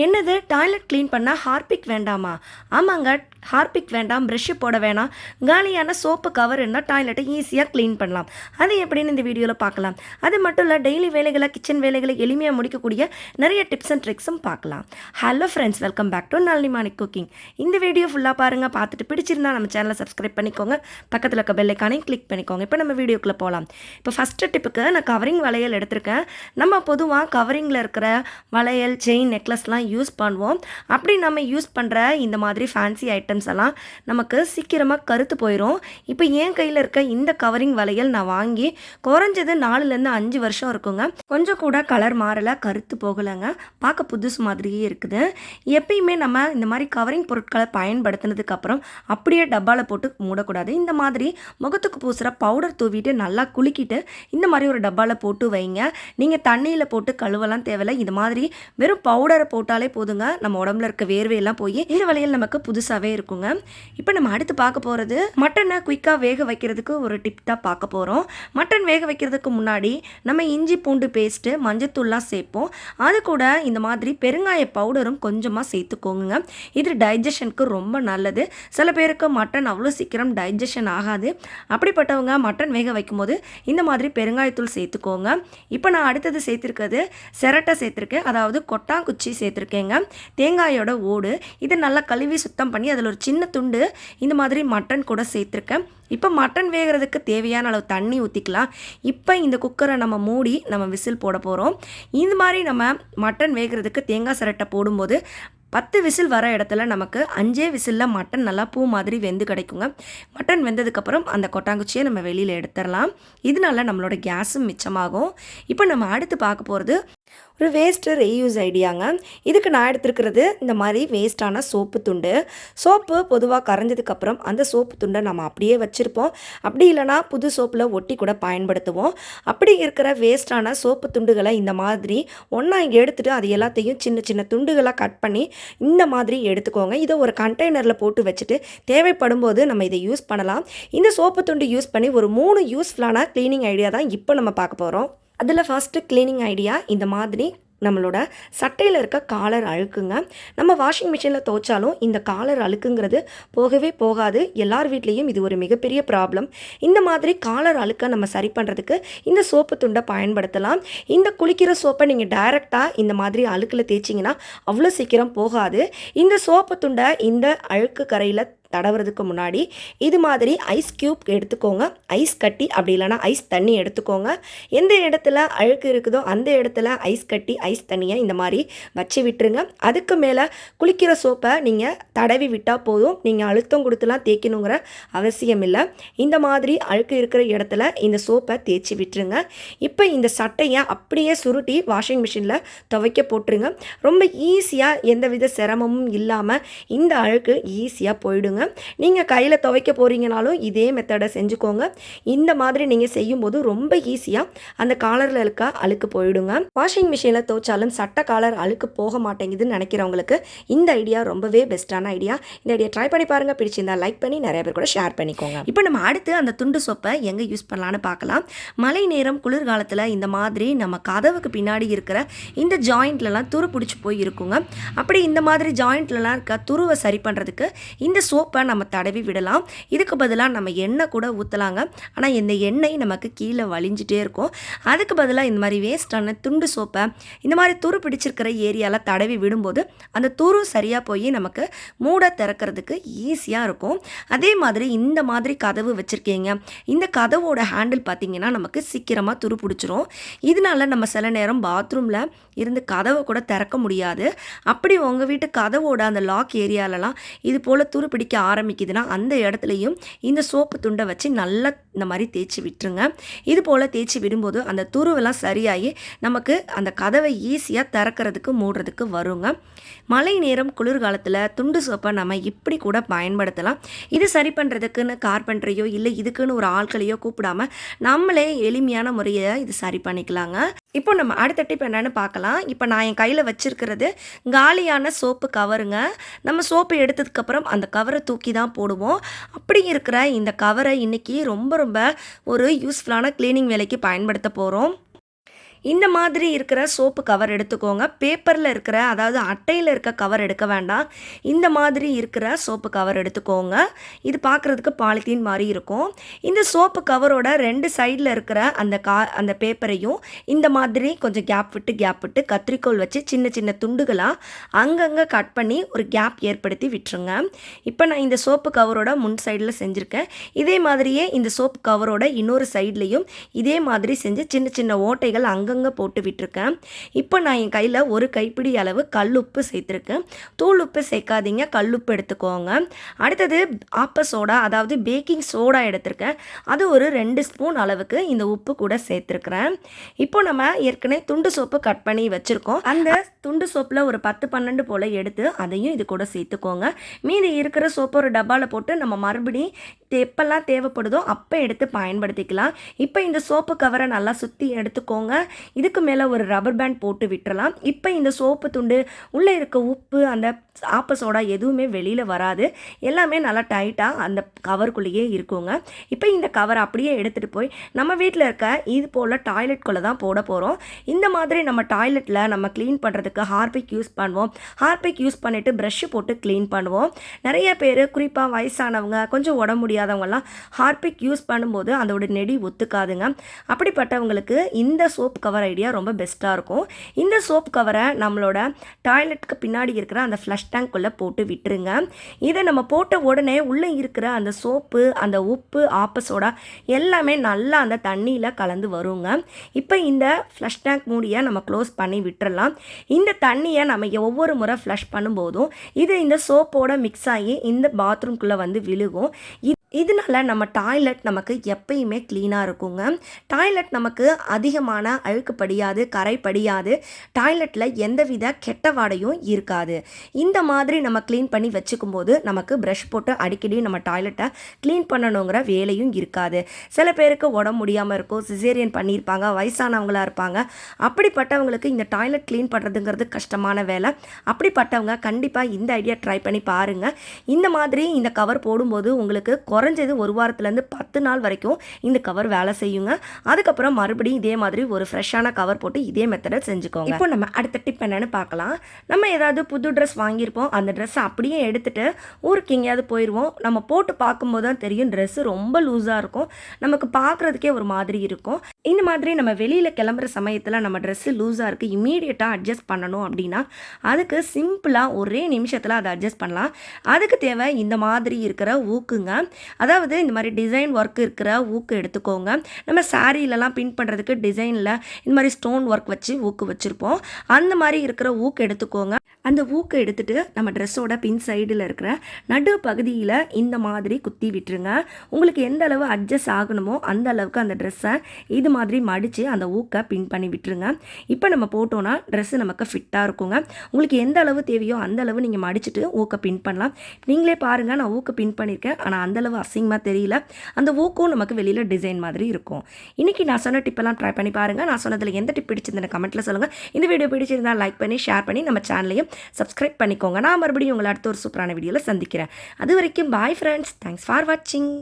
என்னது toilet clean பண்ணால் Harpic வேண்டாமா? ஆமாங்க ஹார்பிக் வேண்டாம் ப்ரெஷ்ஷு போட வேணாம். காலியான சோப்பு கவர் இருந்தால் டாய்லெட்டை ஈஸியாக க்ளீன் பண்ணலாம். அது எப்படின்னு இந்த வீடியோவில் பார்க்கலாம். அது மட்டும் இல்லை டெய்லி வேலைகளை கிச்சன் வேலைகளை எளிமையாக முடிக்கக்கூடிய நிறைய டிப்ஸ் அண்ட் ட்ரிக்ஸும் பார்க்கலாம். Hello friends welcome back to Nalinimanik cooking இந்த வீடியோ ஃபுல்லாக பாருங்கள் பார்த்துட்டு பிடிச்சிருந்தா நம்ம சேனலை சப்ஸ்கிரைப் பண்ணிக்கோங்க. பக்கத்தில் இருக்க பெல்லைக்கானையும் கிளிக் பண்ணிக்கோங்க. இப்போ நம்ம வீடியோக்குள்ளே போகலாம் இப்போ ஃபஸ்ட்டு டிப்புக்கு நான் கவரிங் வளையல் எடுத்திருக்கேன். நம்ம பொதுவாக கவரிங்கில் இருக்கிற வளையல் செயின் நெக்லஸ்லாம் யூஸ் பண்ணுவோம். அப்படி நம்ம யூஸ் பண்ணுற இந்த மாதிரி ஃபேன்சி ஐட்டம்ஸ் எல்லாம் நமக்கு சீக்கிரமாக கருத்து போயிடும் இப்போ என் கையில் இருக்க இந்த கவரிங் வளையல் நான் வாங்கி குறைஞ்சது நாலுலேருந்து அஞ்சு வருஷம் இருக்குங்க. கொஞ்சம் கூட கலர் மாறலை கருத்து போகலைங்க. பார்க்க புதுசு மாதிரியே இருக்குது. எப்பயுமே நம்ம இந்த மாதிரி கவரிங் பொருட்களை பயன்படுத்தினதுக்கப்புறம் அப்படியே டப்பாவில் போட்டு மூடக்கூடாது. இந்த மாதிரி முகத்துக்கு பூசுகிற பவுடர் தூவிட்டு நல்லா குலுக்கிட்டு இந்த மாதிரி ஒரு டப்பாவில் போட்டு வைங்க. நீங்கள் தண்ணியில் போட்டு கழுவலாம் தேவையில்லை. இது மாதிரி வெறும் பவுடரை போட்டு போட்டாலே போதுங்க. நம்ம உடம்புல இருக்க வேர்வையெல்லாம் போய் இந்த வளையல் நமக்கு புதுசாகவே இருக்குங்க. இப்போ நம்ம அடுத்து பார்க்க போகிறது மட்டனை குயிக்காக வேக வைக்கிறதுக்கு ஒரு டிப் தான் பார்க்க போகிறோம் மட்டன் வேக வைக்கிறதுக்கு முன்னாடி நம்ம இஞ்சி பூண்டு பேஸ்ட்டு மஞ்சத்தூள்லாம் சேர்ப்போம். அது கூட இந்த மாதிரி பெருங்காய பவுடரும் கொஞ்சமாக சேர்த்துக்கோங்க. இது டைஜஷனுக்கு ரொம்ப நல்லது. சில பேருக்கு மட்டன் அவ்வளோ சீக்கிரம் டைஜஷன் ஆகாது. அப்படிப்பட்டவங்க மட்டன் வேக வைக்கும்போது இந்த மாதிரி பெருங்காயத்தூள் சேர்த்துக்கோங்க. இப்போ நான் அடுத்தது சேர்த்துருக்கிறது செரட்டை சேர்த்துருக்கேன். அதாவது கொட்டாங்குச்சி எடுத்திருக்கேங்க. தேங்காயோட ஓடு இதை நல்லா கழுவி சுத்தம் பண்ணி அதில் ஒரு சின்ன துண்டு இந்த மாதிரி மட்டன் கூட சேர்த்துருக்கேன். இப்போ மட்டன் வேகிறதுக்கு தேவையான அளவு தண்ணி ஊற்றிக்கலாம் இப்போ இந்த குக்கரை நம்ம மூடி நம்ம விசில் போட போகிறோம் இந்த மாதிரி நம்ம மட்டன் வேகிறதுக்கு தேங்காய் சிரட்டை போடும்போது பத்து விசில் வர இடத்துல நமக்கு அஞ்சே விசிலில் மட்டன் நல்லா பூ மாதிரி வெந்து கிடைக்குங்க. மட்டன் வெந்ததுக்கப்புறம் அந்த கொட்டாங்குச்சியை நம்ம வெளியில் எடுத்துடலாம். இதனால நம்மளோட கேஸும் மிச்சமாகும். இப்போ நம்ம அடுத்து பார்க்க போகிறது ஒரு வேஸ்ட்டு ரீயூஸ் ஐடியாங்க இதுக்கு நான் எடுத்துருக்கிறது இந்த மாதிரி வேஸ்ட்டான சோப்பு துண்டு. சோப்பு பொதுவாக கரைஞ்சதுக்கப்புறம் அந்த சோப்பு துண்டை நம்ம அப்படியே வச்சுருப்போம். அப்படி இல்லைனா புது சோப்பில் ஒட்டி கூட பயன்படுத்துவோம். அப்படி இருக்கிற வேஸ்ட்டான சோப்பு துண்டுகளை இந்த மாதிரி ஒன்றா எடுத்துகிட்டு அது எல்லாத்தையும் சின்ன சின்ன துண்டுகளாக கட் பண்ணி இந்த மாதிரி எடுத்துக்கோங்க. இதை ஒரு கண்டெய்னரில் போட்டு வச்சுட்டு தேவைப்படும் போது நம்ம இதை யூஸ் பண்ணலாம். இந்த சோப்பு துண்டு யூஸ் பண்ணி ஒரு மூணு யூஸ்ஃபுல்லான க்ளீனிங் ஐடியா தான் இப்போ நம்ம பார்க்க போகிறோம் அதில் ஃபஸ்ட்டு க்ளீனிங் ஐடியா இந்த மாதிரி நம்மளோட சட்டையில் இருக்க காலர் அழுக்குங்க. நம்ம வாஷிங் மிஷினில் துவைச்சாலும் இந்த காலர் அழுக்குங்கிறது போகவே போகாது. எல்லார் வீட்லேயும் இது ஒரு மிகப்பெரிய ப்ராப்ளம் இந்த மாதிரி காலர் அழுக்கை நம்ம சரி பண்ணுறதுக்கு இந்த சோப்பு துண்டை பயன்படுத்தலாம். இந்த குளிக்கிற சோப்பை நீங்கள் டைரெக்டாக இந்த மாதிரி அழுக்கில் தேய்ச்சிங்கன்னா அவ்வளோ சீக்கிரம் போகாது. இந்த சோப்பு துண்டை இந்த அழுக்கு கரையில் தடவுறதுக்கு முன்னாடி இது மாதிரி ஐஸ் க்யூப் எடுத்துக்கோங்க. ஐஸ் கட்டி அப்படி இல்லைனா ஐஸ் தண்ணி எடுத்துக்கோங்க. எந்த இடத்துல அழுக்கு இருக்குதோ அந்த இடத்துல ஐஸ் கட்டி ஐஸ் தண்ணியை இந்த மாதிரி வச்சு விட்டுருங்க. அதுக்கு மேலே குளிக்கிற சோப்பை நீங்கள் தடவி விட்டால் போதும். நீங்கள் அழுத்தம் கொடுத்துலாம் தேய்க்கணுங்கிற அவசியம் இல்லை. இந்த மாதிரி அழுக்கு இருக்கிற இடத்துல இந்த சோப்பை தேய்ச்சி விட்டுருங்க. இப்போ இந்த சட்டையை அப்படியே சுருட்டி வாஷிங் மிஷினில் துவைக்க போட்டுருங்க. ரொம்ப ஈஸியாக எந்தவித சிரமமும் இல்லாமல் இந்த அழுக்கு ஈஸியாக போயிடுங்க. நீங்கள் கையில் துவைக்க போகிறீங்கனாலும் இதே மெத்தடை செஞ்சுக்கோங்க. இந்த மாதிரி நீங்கள் செய்யும்போது ரொம்ப ஈஸியாக அந்த காலரில் இருக்க அழுக்கு போயிடுங்க. வாஷிங் மிஷினில் துவைச்சாலும் சட்டை காலர் அழுக்கு போக மாட்டேங்குதுன்னு நினைக்கிறவங்களுக்கு இந்த ஐடியா ரொம்பவே பெஸ்ட்டான ஐடியா இந்த ஐடியா ட்ரை பண்ணி பாருங்கள் பிடிச்சிருந்தா லைக் பண்ணி நிறைய பேர் கூட ஷேர் பண்ணிக்கோங்க. இப்போ நம்ம அடுத்து அந்த துண்டு சோப்பை எங்கே யூஸ் பண்ணலான்னு பார்க்கலாம். மழை நேரம் குளிர்காலத்தில் இந்த மாதிரி நம்ம கதவுக்கு பின்னாடி இருக்கிற இந்த ஜாயிண்ட்லலாம் துரு பிடிச்சி போய் இருக்குங்க. அப்படி இந்த மாதிரி ஜாயிண்ட்லலாம் இருக்க துருவை சரி பண்ணுறதுக்கு இந்த சோப்பை நம்ம தடவி விடலாம். இதுக்கு பதிலாக நம்ம எண்ணெய் கூட ஊற்றலாங்க ஆனால் இந்த எண்ணெய் நமக்கு கீழே வலிஞ்சிட்டே இருக்கும். அதுக்கு பதிலாக இந்த மாதிரி வேஸ்டான துண்டு சோப்பை இந்த மாதிரி துரு பிடிச்சிருக்கிற ஏரியாவில் தடவி விடும்போது அந்த துரு சரியாக போய் நமக்கு மூட திறக்கிறதுக்கு ஈஸியாக இருக்கும். அதே மாதிரி இந்த மாதிரி கதவு வச்சுருக்கீங்க. இந்த கதவோட ஹேண்டில் பார்த்திங்கன்னா நமக்கு சீக்கிரமாக துரு பிடிச்சிரும். இதனால நம்ம சில நேரம் பாத்ரூமில் இருந்து கதவை கூட திறக்க முடியாது. அப்படி உங்கள் வீட்டு கதவோட அந்த லாக் ஏரியாலலாம் இது போல் துரு பிடிக்க ஆரம்பிக்குதுன்னா அந்த இடத்துலையும் இந்த சோப்பு துண்டை வச்சு நல்லா இந்த மாதிரி தேய்ச்சி விட்டுருங்க. இது போல் தேய்ச்சி விடும்போது அந்த துருவெல்லாம் சரியாகி நமக்கு அந்த கதவை ஈஸியாக திறக்கிறதுக்கு மூடுறதுக்கு வருங்க. மழை நேரம் குளிர்காலத்தில் துண்டு சோப்பை நம்ம இப்படி கூட பயன்படுத்தலாம். இது சரி பண்ணுறதுக்குன்னு கார்பெண்டரையோ இல்லை இதுக்குன்னு ஒரு ஆட்களையோ கூப்பிடாம நம்மளே எளிமையான முறையை இது சரி பண்ணிக்கலாங்க. இப்போ நம்ம அடுத்த டிப் என்னென்னு பார்க்கலாம். இப்போ நான் என் கையில் வச்சுருக்கிறது காலியான சோப்பு கவருங்க. நம்ம சோப்பு எடுத்ததுக்கப்புறம் அந்த கவரை தூக்கி தான் போடுவோம். அப்படி இருக்கிற இந்த கவரை இன்னைக்கு ரொம்ப ரொம்ப ஒரு யூஸ்ஃபுல்லான க்ளீனிங் வேலைக்கு பயன்படுத்த போகிறோம் இந்த மாதிரி இருக்கிற சோப்பு கவர் எடுத்துக்கோங்க. பேப்பரில் இருக்கிற அதாவது அட்டையில் இருக்க கவர் எடுக்க வேண்டாம். இந்த மாதிரி இருக்கிற சோப்பு கவர் எடுத்துக்கோங்க. இது பார்க்குறதுக்கு பாலித்தீன் மாதிரி இருக்கும். இந்த சோப்பு கவரோட ரெண்டு சைடில் இருக்கிற அந்த கா அந்த பேப்பரையும் இந்த மாதிரி கொஞ்சம் கேப் விட்டு கேப் விட்டு கத்திரிக்கோல் வச்சு சின்ன சின்ன துண்டுகளாக அங்கங்கே கட் பண்ணி ஒரு கேப் ஏற்படுத்தி விட்டுருங்க. இப்போ நான் இந்த சோப்பு கவரோட முன் சைடில் செஞ்சுருக்கேன். இதே மாதிரியே இந்த சோப்பு கவரோட இன்னொரு சைட்லேயும் இதே மாதிரி செஞ்சு சின்ன சின்ன ஓட்டைகள் அங்கே அங்கங்கே போட்டு விட்டுருக்கேன். இப்போ நான் என் கையில் ஒரு கைப்பிடி அளவு கல்லுப்பு சேர்த்துருக்கேன். தூள் உப்பு சேர்க்காதீங்க கல்லுப்பு எடுத்துக்கோங்க. அடுத்தது ஆப்ப சோடா அதாவது பேக்கிங் சோடா எடுத்திருக்கேன். அது ஒரு ரெண்டு ஸ்பூன் அளவுக்கு இந்த உப்பு கூட சேர்த்துருக்குறேன். இப்போ நம்ம ஏற்கனவே துண்டு சோப்பு கட் பண்ணி வச்சுருக்கோம். அந்த துண்டு சோப்பில் ஒரு பத்து பன்னெண்டு போல் எடுத்து அதையும் இது கூட சேர்த்துக்கோங்க. மீதி இருக்கிற சோப்பு ஒரு டப்பாவில் போட்டு நம்ம மறுபடியும் எப்பெல்லாம் தேவைப்படுதோ அப்போ எடுத்து பயன்படுத்திக்கலாம். இப்போ இந்த சோப்பு கவரை நல்லா சுற்றி எடுத்துக்கோங்க. இதுக்கு மேலே ஒரு ரப்பர் பேண்ட் போட்டு விட்டுறலாம். இப்போ இந்த சோப்பு துண்டு உள்ளே இருக்க உப்பு அந்த ஆப்ப சோடா எதுவுமே வெளியில் வராது. எல்லாமே நல்லா டைட்டாக அந்த கவருக்குள்ளேயே இருக்குங்க. இப்போ இந்த கவர் அப்படியே எடுத்துகிட்டு போய் நம்ம வீட்டில் இருக்க இது போல் டாய்லெட்குள்ளே தான் போட போகிறோம் இந்த மாதிரி நம்ம டாய்லெட்டில் நம்ம க்ளீன் பண்ணுறதுக்கு ஹார்பிக் யூஸ் பண்ணுவோம். ஹார்பிக் யூஸ் பண்ணிவிட்டு ப்ரஷ்ஷு போட்டு க்ளீன் பண்ணுவோம். நிறைய பேர் குறிப்பாக வயசானவங்க கொஞ்சம் உடம்பு முடியாதவங்கலாம் ஹார்பிக் யூஸ் பண்ணும்போது அதோட நெடி ஒத்துக்காதுங்க. அப்படிப்பட்டவங்களுக்கு இந்த சோப் கவர் ஐடியா ரொம்ப பெஸ்ட்டாக இருக்கும். இந்த சோப் கவரை நம்மளோட டாய்லெட்டுக்கு பின்னாடி இருக்கிற அந்த ஃப்ளஷ் டேங்க்குள்ளே போட்டு விட்டுருங்க. இதை நம்ம போட்ட உடனே உள்ளே இருக்கிற அந்த சோப்பு அந்த உப்பு ஆப்பசோடா எல்லாமே நல்லா அந்த தண்ணியில் கலந்து வருங்க. இப்போ இந்த ஃப்ளஷ் டேங்க் மூடியை நம்ம க்ளோஸ் பண்ணி விட்டுறலாம். இந்த தண்ணியை நம்ம ஒவ்வொரு முறை ஃப்ளஷ் பண்ணும்போதும் இது இந்த சோப்போட மிக்ஸ் ஆகி இந்த பாத்ரூம்குள்ளே வந்து விழுகும். இது இதனால நம்ம டாய்லெட் நமக்கு எப்பயுமே க்ளீனாக இருக்குங்க. டாய்லெட் நமக்கு அதிகமான அழுக்கு படியாது கரை படியாது. டாய்லெட்டில் எந்தவித கெட்ட வாடையும் இருக்காது. இந்த இந்த மாதிரி நம்ம க்ளீன் பண்ணி வச்சுக்கும் போது நமக்கு ப்ரஷ் போட்டு அடிக்கடி நம்ம டாய்லெட்டை க்ளீன் பண்ணணுங்கிற வேலையும் இருக்காது. சில பேருக்கு உடம்பு முடியாமல் இருக்கும் சிசேரியன் பண்ணியிருப்பாங்க வயசானவங்களா இருப்பாங்க. அப்படிப்பட்டவங்களுக்கு இந்த டாய்லெட் க்ளீன் பண்ணுறதுங்கிறது கஷ்டமான வேலை. அப்படிப்பட்டவங்க கண்டிப்பாக இந்த ஐடியா ட்ரை பண்ணி பாருங்கள் இந்த மாதிரி இந்த கவர் போடும்போது உங்களுக்கு குறைஞ்சது ஒரு வாரத்துலேருந்து பத்து நாள் வரைக்கும் இந்த கவர் வேலை செய்யுங்க. அதுக்கப்புறம் மறுபடியும் இதே மாதிரி ஒரு ஃப்ரெஷ்ஷான கவர் போட்டு இதே மெத்தடை செஞ்சுக்கோங்க. இப்போ நம்ம அடுத்த டிப் என்னென்னு பார்க்கலாம். நம்ம ஏதாவது புது ட்ரெஸ் வாங்கி வாங்கியிருப்போம். அந்த ட்ரெஸ்ஸை அப்படியே எடுத்துட்டு ஊருக்கு எங்கேயாவது போயிடுவோம் நம்ம போட்டு பார்க்கும்போது தான் தெரியும் ட்ரெஸ்ஸு ரொம்ப லூஸாக இருக்கும். நமக்கு பார்க்குறதுக்கே ஒரு மாதிரி இருக்கும். இந்த மாதிரி நம்ம வெளியில் கிளம்புற சமயத்தில் நம்ம ட்ரெஸ்ஸு லூஸாக இருக்குது இமீடியட்டாக அட்ஜஸ்ட் பண்ணணும் அப்படின்னா அதுக்கு சிம்பிளாக ஒரே நிமிஷத்தில் அதை அட்ஜஸ்ட் பண்ணலாம். அதுக்கு தேவை இந்த மாதிரி இருக்கிற ஊக்குங்க. அதாவது இந்த மாதிரி டிசைன் ஒர்க் இருக்கிற ஊக்கு எடுத்துக்கோங்க. நம்ம சாரீலலாம் பின் பண்ணுறதுக்கு டிசைனில் இந்த மாதிரி ஸ்டோன் ஒர்க் வச்சு ஊக்கு வச்சுருப்போம். அந்த மாதிரி இருக்கிற ஊக்கு எடுத்துக்கோங்க. அந்த ஊக்கு எடுத்துகிட்டு நம்ம ட்ரெஸ்ஸோட பின் சைடில் இருக்கிற நடு பகுதியில் இந்த மாதிரி குத்தி விட்டுருங்க. உங்களுக்கு எந்த அளவு அட்ஜஸ்ட் ஆகணுமோ அந்த அளவுக்கு அந்த ட்ரெஸ்ஸை இது மாதிரி மடித்து அந்த ஊக்கை பின் பண்ணி விட்டுருங்க. இப்போ நம்ம போட்டோன்னா ட்ரெஸ்ஸு நமக்கு ஃபிட்டாக இருக்குங்க. உங்களுக்கு எந்த அளவு தேவையோ அந்த அளவு நீங்கள் மடிச்சுட்டு ஊக்கை பின் பண்ணலாம். நீங்களே பாருங்கள் நான் ஊக்கை பின் பண்ணியிருக்கேன் ஆனால் அந்தளவு அசிங்கமாக தெரியல. அந்த ஊக்கும் நமக்கு வெளியில் டிசைன் மாதிரி இருக்கும். இன்றைக்கி நான் சொன்ன டிப்பெல்லாம் ட்ரை பண்ணி பாருங்கள் நான் சொன்னதில் எந்த டிப் பிடிச்சிருந்தேன் கமெண்ட்டில் சொல்லுங்கள் இந்த வீடியோ பிடிச்சிருந்தா லைக் பண்ணி ஷேர் பண்ணி நம்ம சேனலையும் சப்ஸ்கிரைப் பண்ணிக்கோங்க. நான் மறுபடியும் உங்களை அடுத்த ஒரு சூப்பரான வீடியோவில் சந்திக்கிறேன். அது வரைக்கும் பாய் ஃப்ரெண்ட்ஸ் தேங்க்ஸ் ஃபார் வாட்சிங்